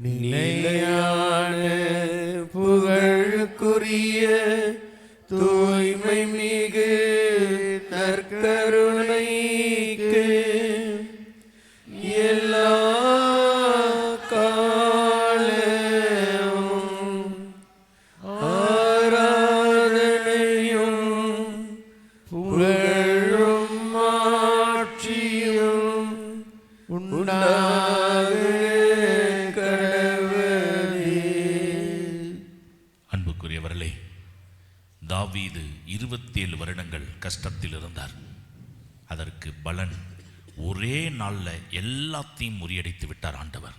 நிலையான புகழுக்குரிய இருபத்தேழு வருடங்கள் கஷ்டத்தில் இருந்தார். அதற்கு பலன் ஒரே நாளில் எல்லாத்தையும் முறியடித்து விட்டார் ஆண்டவர்.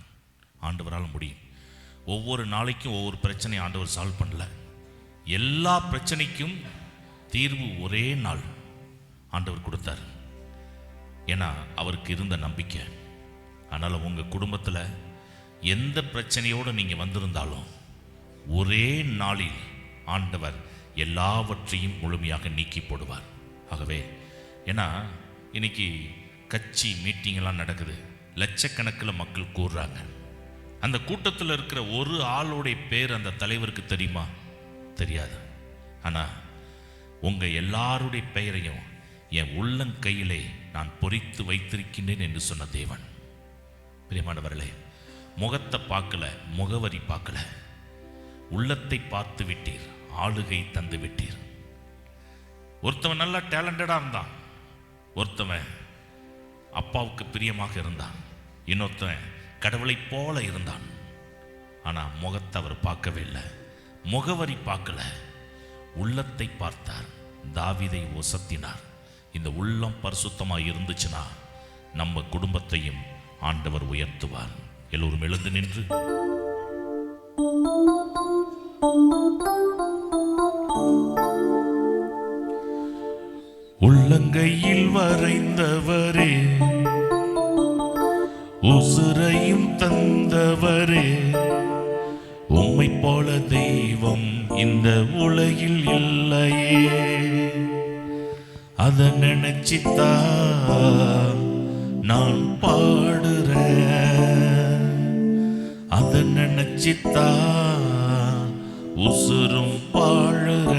ஆண்டவரால் முடியும். ஒவ்வொரு நாளைக்கும் ஒவ்வொரு பிரச்சனை ஆண்டவர் சால்வ் பண்ணல. எல்லா பிரச்சனைக்கும் தீர்வு ஒரே நாள் ஆண்டவர் கொடுத்தார். ஏன்னா அவருக்கு இருந்த நம்பிக்கை. அதனால் உங்கள் குடும்பத்தில் எந்த பிரச்சனையோடு நீங்கள் வந்திருந்தாலும் ஒரே நாளில் ஆண்டவர் எல்லாவற்றையும் முழுமையாக நீக்கி போடுவார். ஆகவே ஏன்னா இன்னைக்கு கட்சி மீட்டிங்கெல்லாம் நடக்குது. லட்சக்கணக்கில் மக்கள் கூறுறாங்க. அந்த கூட்டத்தில் இருக்கிற ஒரு ஆளுடைய பேர் அந்த தலைவருக்கு தெரியுமா? தெரியாது. ஆனால் உங்கள் எல்லாருடைய பெயரையும் என் உள்ளங்கையிலே நான் பொறித்து வைத்திருக்கின்றேன் என்று சொன்ன தேவன். பிரியமானவர்களே முகத்தை பார்க்கல முகவரி பார்க்கல. உள்ளத்தை பார்த்து விட்டீர். ஆளுகை தந்து விட்டீர். ஒருத்தவன் நல்லா டேலண்டடா இருந்தான். ஒருத்தவன் அப்பாவுக்கு பிரியமாக இருந்தான். இன்னொருத்தவன் கடவுளை போல இருந்தான். ஆனா முகத்தை அவர் பார்க்கவே இல்லை. முகவரி பார்க்கல. உள்ளத்தை பார்த்தார். தாவிதை ஒசத்தினார். இந்த உள்ளம் பரிசுத்தமாக இருந்துச்சுன்னா நம்ம குடும்பத்தையும் ஆண்டவர் உயர்த்துவார். எல்லோரும் எழுந்து நின்று பாடுற அத நினைச்சித்தா உசுரும் பாழுற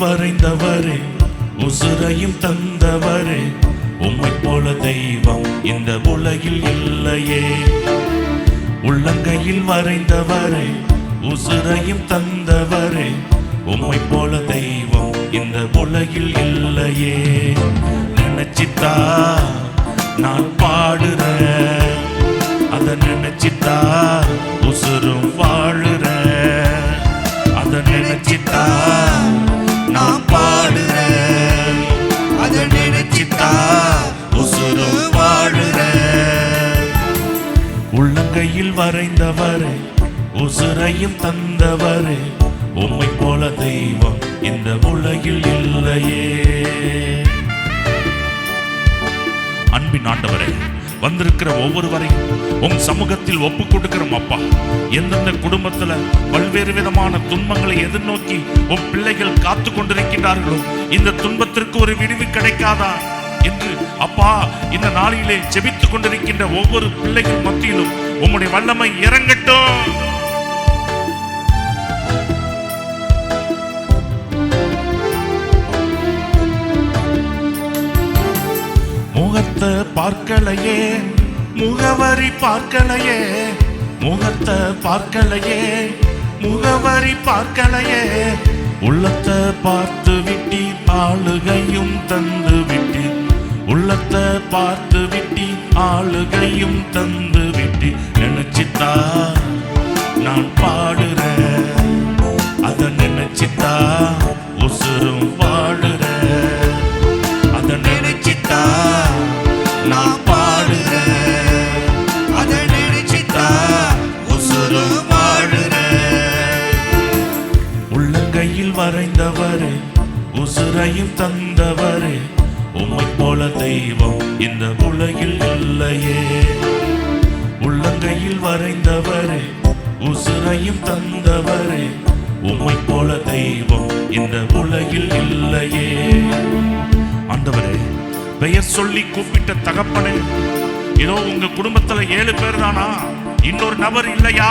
வரைந்தவரே உசுரையும் தந்தவரே உம்மை போல தெய்வம் இந்த உலகில் இல்லையே. உள்ளங்கையில் வரைந்தவரே உசுரையும் தந்தவரே உம்மை போல தெய்வம் இந்த உலகில் இல்லையே. நினைச்சித்தா நான் பாடுற அத நினைச்சித்தா உசுரும் வாழுற அத நினைச்சித்தா வரைந்தவரே உசுரையும் தந்தவரே உம்மை போல தெய்வம் இந்த உலகில் இல்லையே. அன்பின் ஆண்டவரே வந்திருக்கிற ஒவ்வொருவரையும் உம் சமூகத்தில் ஒப்பு கொடுக்கிறோம் அப்பா. எந்தெந்த குடும்பத்துல பல்வேறு விதமான துன்பங்களை எதிர்நோக்கி உம் பிள்ளைகள் காத்து கொண்டிருக்கின்றார்களோ இந்த துன்பத்திற்கு ஒரு விடுவி கிடைக்காதா என்று அப்பா இந்த நாளிலே செபித்துக் கொண்டிருக்கின்ற ஒவ்வொரு பிள்ளைகள் மத்தியிலும் உம்முடைய வல்லமை இறங்கட்டும். முகத்தை பார்க்கலையே முகவரி பார்க்கலையே முகத்தை பார்க்கலையே முகவரி பார்க்கலையே. உள்ளத்தை பார்த்து விட்டி ஆளுகையும் தந்து விட்டி உள்ளத்தை பார்த்து விட்டி ஆளுகையும் தந்து விட்டி நினைச்சித்தா நான் பாடுறேன். அத நினைச்சித்தா உசுரும் வாடுறேன். அத நினைச்சித்தா நான் பாடுறேன். அத நினைச்சித்தா உசுரும் வாடுறேன். உள்ளங்கையில் வரைந்தவரே உசுரையும் தந்தவரே உம்மை போல தெய்வம் இந்த உலகில் இல்லையே. உள்ளங்கையில் வரைந்தவரே உசுரையும் தந்தவரே உம்மை போல தெய்வம் இந்த உலகில் இல்லையே. ஆண்டவரே பெயர் சொல்லி கூப்பிட்ட தகப்பனே ஏதோ உங்க குடும்பத்துல ஏழு பேர் தானா? இன்னொரு நபர் இல்லையா?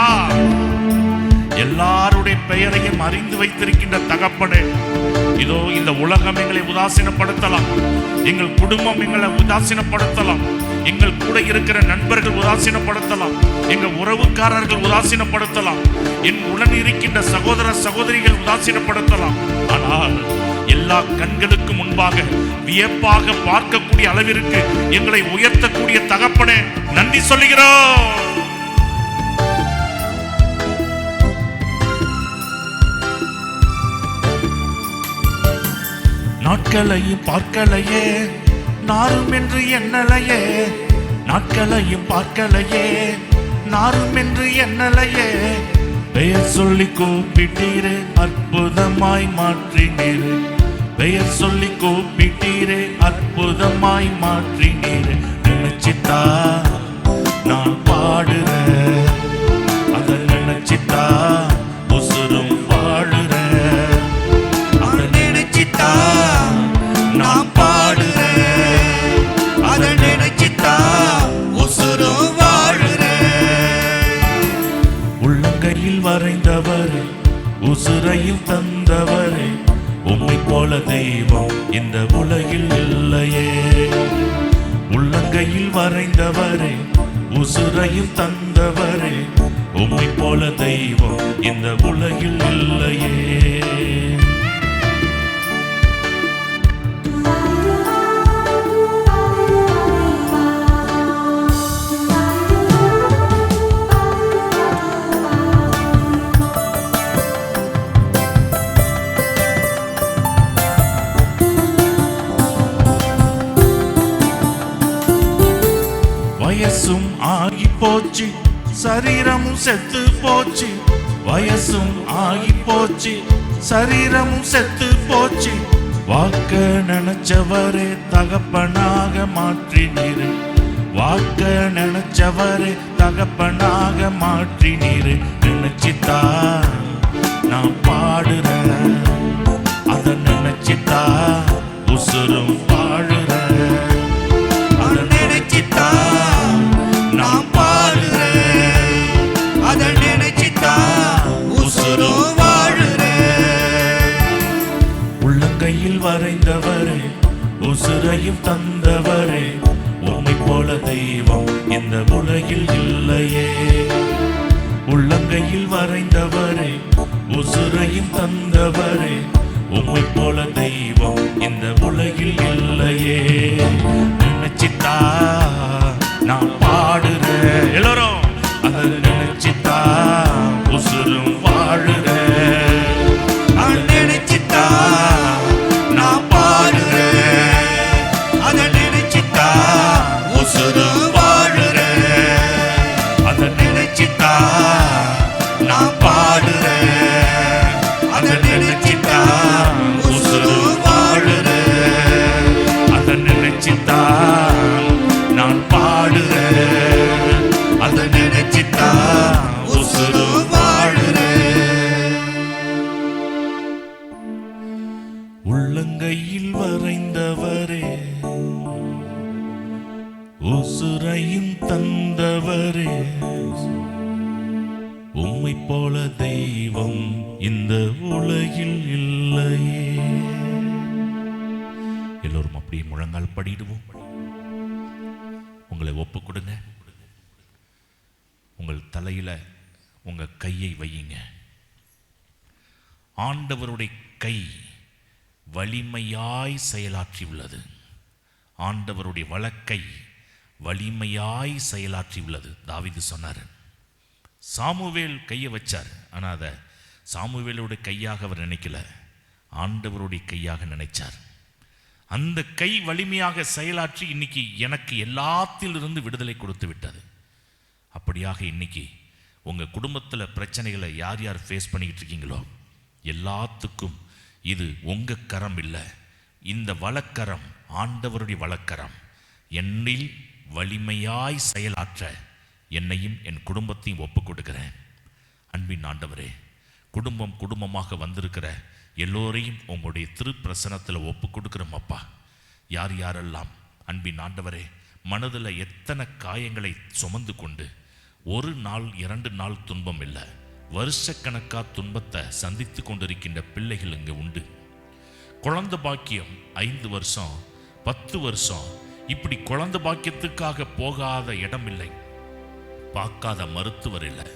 எல்லாருடைய பெயரையும் அறிந்து வைத்திருக்கின்ற தகப்பனே இதோ இந்த உலகம் எங்களை உதாசீனப்படுத்தலாம். எங்கள் குடும்பம் எங்களை உதாசீனப்படுத்தலாம். எங்கள் கூட இருக்கிற நண்பர்கள் உதாசீனப்படுத்தலாம். எங்கள் உறவுக்காரர்கள் உதாசீனப்படுத்தலாம். என் உடன் இருக்கின்ற சகோதர சகோதரிகள் உதாசீனப்படுத்தலாம். ஆனால் எல்லா கண்களுக்கு முன்பாக வியப்பாக பார்க்கக்கூடிய அளவிற்கு எங்களை உயர்த்தக்கூடிய தகப்பனே நன்றி சொல்லுகிறோம். நாட்களையும் பார்க்கலையே நாரும் என்று என்னலையே நாட்களையும் பார்க்கலையே நாரும் என்று என்னலையே பெயர் சொல்லி கூப்பிட்டீரே அற்புதமாய் மாற்றினீரே. பெயர் சொல்லி கூப்பிட்டீரே அற்புதமாய் மாற்றினீரே. நினைச்சித்தா நான் பாடுறேன். அதை நினைச்சித்தா உசுரையும் தந்தவரே உம்மை போல தெய்வம் இந்த உலகில் இல்லையே. உள்ளங்கையில் வரைந்தவரே உசுரையும் தந்தவரே உம்மை போல தெய்வம் இந்த உலகில் இல்லையே. போச்சு. சரீரமும் செத்து போச்சு. வயசும் ஆகி போச்சு. சரீரமும் செத்து போச்சு. வாக்க நினைச்சவரே தகப்பனாக மாற்றினீரு. வாக்க நினைச்சவரே தகப்பனாக மாற்றினீரு. நினைச்சித்தா நான் பாடுறேன். அதை நினைச்சித்தா உசுரும் பாடு உள்ளங்கையில் வரைந்தவரே உசுரையும் தந்தவரே உம்மை போல தெய்வம் இந்த உலகில் இல்லையே. உள்ளங்கையில் வரைந்தவரே உசுரையும் தந்தவரே உம்மை போல தெய்வம் இந்த உலகில் இல்லையே. நினைச்சித்தா நான் பாடுறேன். எல்லாரும் அதை நினைச்சித்தா உசுரும் வாழுறேன். இல்லையே எல்லோரும் அப்படியே முழங்கால் படிடுவோம். உங்களை ஒப்பு கொடுங்க உங்கள் தலையில உங்க கையை வையுங்க. ஆண்டவருடைய கை வலிமையாய் செயலாற்றி உள்ளது ஆண்டவருடைய வழக்கை வலிமையாய் செயலாற்றி உள்ளது தாவிது சொன்னார். சாமுவேல் கையை வச்சார். ஆனால் அதை சாமுவேலுடைய கையாக அவர் நினைக்கல. ஆண்டவருடைய கையாக நினைச்சார். அந்த கை வலிமையாக செயலாற்றி இன்னைக்கு எனக்கு எல்லாத்திலிருந்து விடுதலை கொடுத்து விட்டது. அப்படியாக இன்னைக்கு உங்கள் குடும்பத்தில் பிரச்சனைகளை யார் யார் ஃபேஸ் பண்ணிக்கிட்டு இருக்கீங்களோ எல்லாத்துக்கும் இது உங்கள் கரம் இல்லை. இந்த வழக்கரம் ஆண்டவருடைய வழக்கரம். என்னில் வலிமையாய் செயலாற்ற என்னையும் என் குடும்பத்தையும் ஒப்புக் கொடுக்கிறேன். அன்பின் ஆண்டவரே குடும்பம் குடும்பமாக வந்திருக்கிற எல்லோரையும் உங்களுடைய திருப்பிரசனத்தில் ஒப்பு கொடுக்குறோம் அப்பா. யார் யாரெல்லாம் அன்பின் ஆண்டவரே மனதில் எத்தனை காயங்களை சுமந்து கொண்டு ஒரு நாள் இரண்டு நாள் துன்பம் இல்லை வருஷக்கணக்கா துன்பத்தை சந்தித்து கொண்டிருக்கின்ற பிள்ளைகள் இங்கே உண்டு. குழந்தை பாக்கியம் ஐந்து வருஷம் பத்து வருஷம் இப்படி குழந்தை பாக்கியத்துக்காக போகாத இடம் இல்லை பார்க்காத மருத்துவர் இல்லை.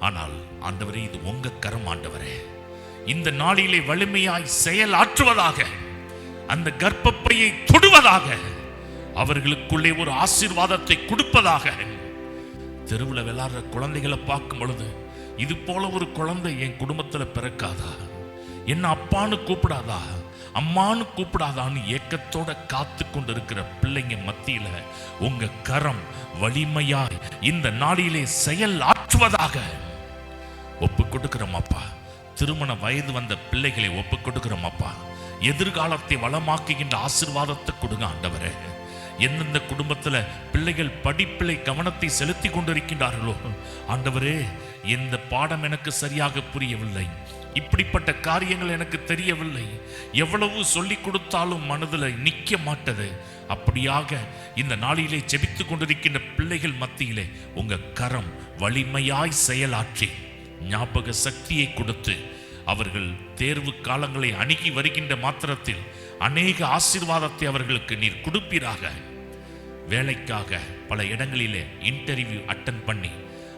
ஆனால் ஆண்டவரே இது உங்க கரம் ஆண்டவரே. இந்த நாளிலே வலிமையாய் செயலாற்றுவதாக அந்த கர்ப்பப்பையை தொடுவதாக அவர்களுக்குள்ளே ஒரு ஆசீர்வாதத்தை கொடுப்பதாக. தெருவில் விளாடுற குழந்தைகளை பார்க்கும் பொழுது இது போல ஒரு குழந்தை என் குடும்பத்தில் பிறக்காதா? என்ன அப்பான்னு கூப்பிடாதா? அம்மான்னு கூப்பிடாதான்னு ஏக்கத்தோட காத்து கொண்டிருக்கிற பிள்ளைங்க மத்தியில உங்க கரம் வலிமையாய் இந்த நாளிலே செயல் மாற்றுவதாக ஒப்பு கொடுக்கிறோம் அப்பா திருமண வயது வந்த பிள்ளைகளை ஒப்பு கொடுக்கிறோம் அப்பா எதிர்காலத்தை வளமாக்குகின்ற ஆசீர்வாதத்தை கொடுங்க ஆண்டவரே. எந்தெந்த குடும்பத்துல பிள்ளைகள் படிப்பிலை கவனத்தை செலுத்தி கொண்டிருக்கின்றார்களோ ஆண்டவரே இந்த பாடம் எனக்கு சரியாக புரியவில்லை. இப்படிப்பட்ட காரியங்கள் எனக்கு தெரியவில்லை. எவ்வளவு சொல்லிக் கொடுத்தாலும் மனதில் நிற்க மாட்டது. அப்படியாக இந்த நாளிலே ஜெபித்து கொண்டிருக்கின்ற பிள்ளைகள் மத்தியிலே உங்க கரம் வலிமையாய் செயலாற்றி ஞாபக சக்தியை கொடுத்து அவர்கள் தேர்வு காலங்களை அணுகி வருகின்ற மாத்திரத்தில் அநேக ஆசீர்வாதத்தை அவர்களுக்கு நீர் கொடுப்பீராக. வேலைக்காக பல இடங்களிலே இன்டர்வியூ அட்டன் பண்ணி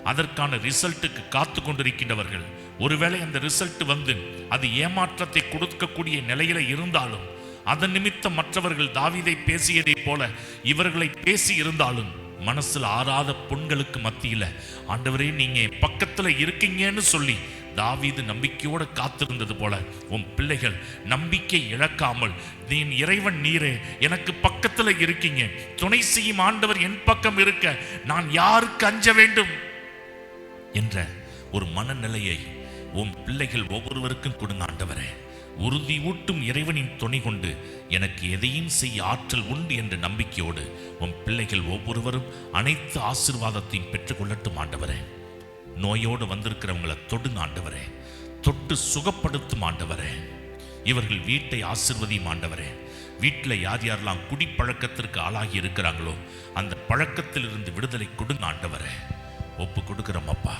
அதற்கான ரிசல்ட்டுக்கு காத்து கொண்டிருக்கின்றவர்கள் ஒருவேளை அந்த ரிசல்ட் வந்து அது ஏமாற்றத்தை கொடுக்கக்கூடிய நிலையில இருந்தாலும் அதன் நிமித்தம் மற்றவர்கள் தாவீதை பேசியதைப் போல இவர்களை பேசி இருந்தாலும் மனசில் ஆறாத புண்களுக்கு மத்தியில் ஆண்டவரே நீங்கள் பக்கத்தில் இருக்கீங்கன்னு சொல்லி தாவீது நம்பிக்கையோடு காத்திருந்தது போல உன் பிள்ளைகள் நம்பிக்கை இழக்காமல் நீ இறைவன் நீரே எனக்கு பக்கத்தில் இருக்கீங்க. துணை செய்யும் ஆண்டவர் என் பக்கம் இருக்க நான் யாருக்கு அஞ்ச வேண்டும்? என்ற ஒரு மனநிலையை உன் பிள்ளைகள் ஒவ்வொருவருக்கும் கொடுங்க ஆண்டவரே. உறுதி ஊட்டும் இறைவனின் துணை கொண்டு எனக்கு எதையும் செய்ய ஆற்றல் உண்டு என்ற நம்பிக்கையோடு உன் பிள்ளைகள் ஒவ்வொருவரும் அனைத்து ஆசீர்வாதத்தையும் பெற்றுக்கொள்ளட்டும் ஆண்டவரே. நோயோடு வந்திருக்கிறவங்களை தொடுங்க ஆண்டவரே. தொட்டு சுகப்படுத்தும் ஆண்டவரே. இவர்கள் வீட்டை ஆசிர்வதியும் ஆண்டவரே. வீட்டில் யார் யாரெல்லாம் குடிப்பழக்கத்திற்கு ஆளாகி இருக்கிறாங்களோ அந்த பழக்கத்திலிருந்து விடுதலை கொடுங்க ஆண்டவரே. ஒப்பு கொடுக்குறோம் அப்பா.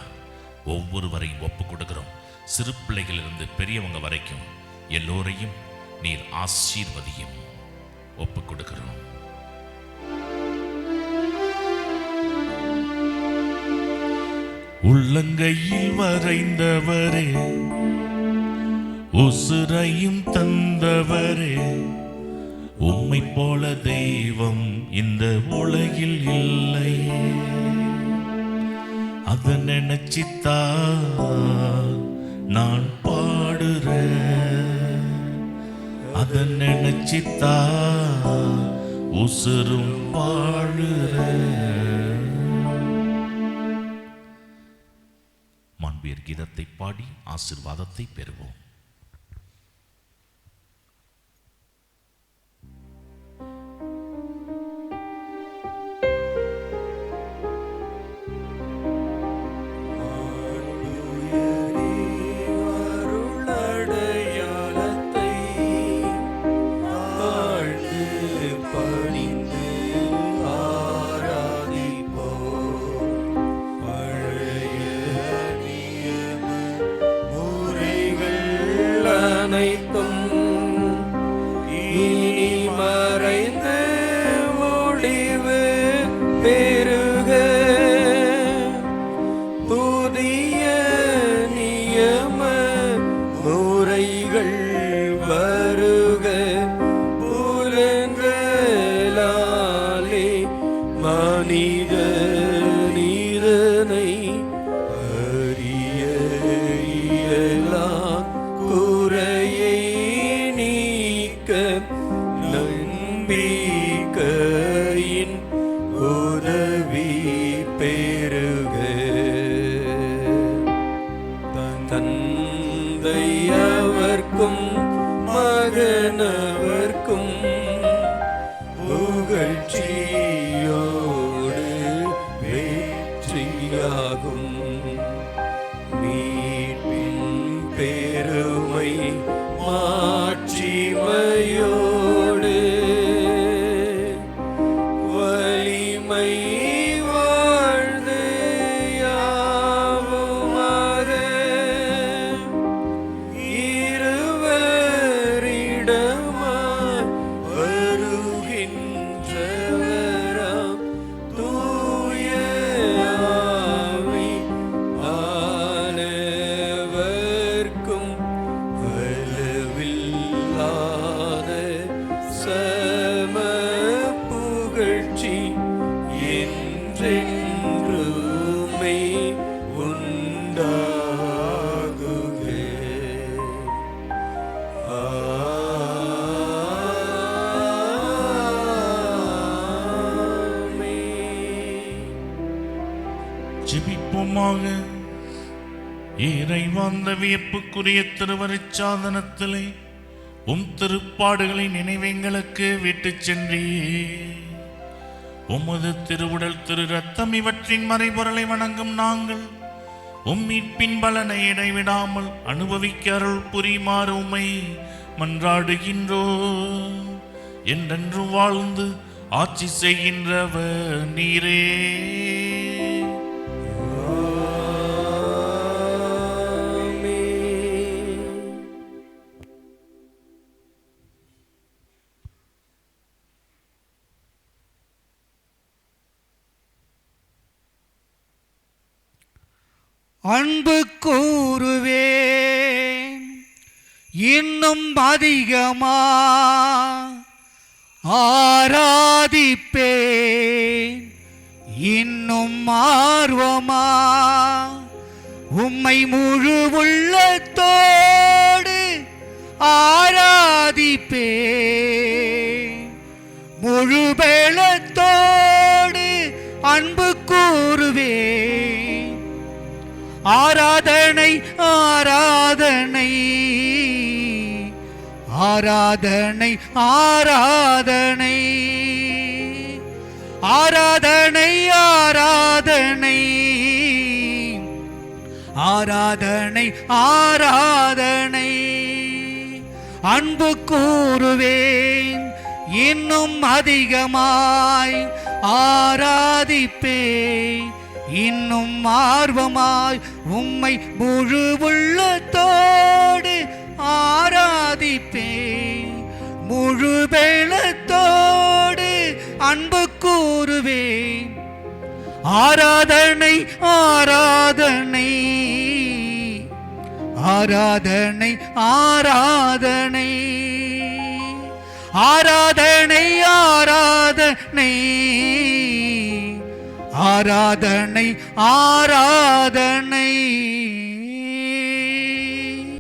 ஒவ்வொருவரையும் ஒப்பு கொடுக்குறோம். சிறு பிள்ளைகளிலிருந்து பெரியவங்க வரைக்கும். எல்லோரையும் நீர் ஆசீர்வதியும். ஒப்புக் கொடுக்கிறோம் உள்ளங்கையில் வரைந்தவரே உசுரையும் தந்தவரே உம்மை போல தெய்வம் இந்த உலகில் இல்லை. அத நினைச்சித்தா நான் பா அத நினைச்சித்தா உசுரும் வாழுறேன் மாண்பியர் கீதத்தை பாடி ஆசிர்வாதத்தை பெறுவோம். yeah. நம்பிக்கையின் உதவி. ஜெபிப்போமாக இறைவாந்த வியப்புக்குரிய திருவருச்சாதனத்திலே உம் திருப்பாடுகளை நினைவெங்களுக்கு விட்டு சென்றே உமது திருவுடல் திரு ரத்தம் இவற்றின் மறைபொருளை வணங்கும் நாங்கள் உம் மீட்பின் பலனை இடைவிடாமல் அனுபவிக்க அருள் புரிமாறு உமை மன்றாடுகின்றோ என்றென்று வாழ்ந்து ஆட்சி செய்கின்றவர் நீரே. அன்பு கூறுவேன். இன்னும் அதிகமா ஆராதிப்பேன். இன்னும் ஆர்வமா உம்மை முழு உள்ளத்தோடு ஆராதிப்பேன். ஆராதனை ஆராதனை. ஆராதனை ஆராதனை. ஆராதனை ஆராதனை. ஆராதனை ஆராதனை. அன்பு கூறுவேன் இன்னும் அதிகமாய் ஆராதிப்பேன். இன்னும் ஆர்வமாய் உம்மை முழு உள்ளத்தோடு ஆராதிப்பேன். முழு பெலத்தோடு அன்பு கூறுவேன். ஆராதனை ஆராதனை ஆராதனை ஆராதனை ஆராதனை ஆராதனை. ஆராதனை ஆராதனை.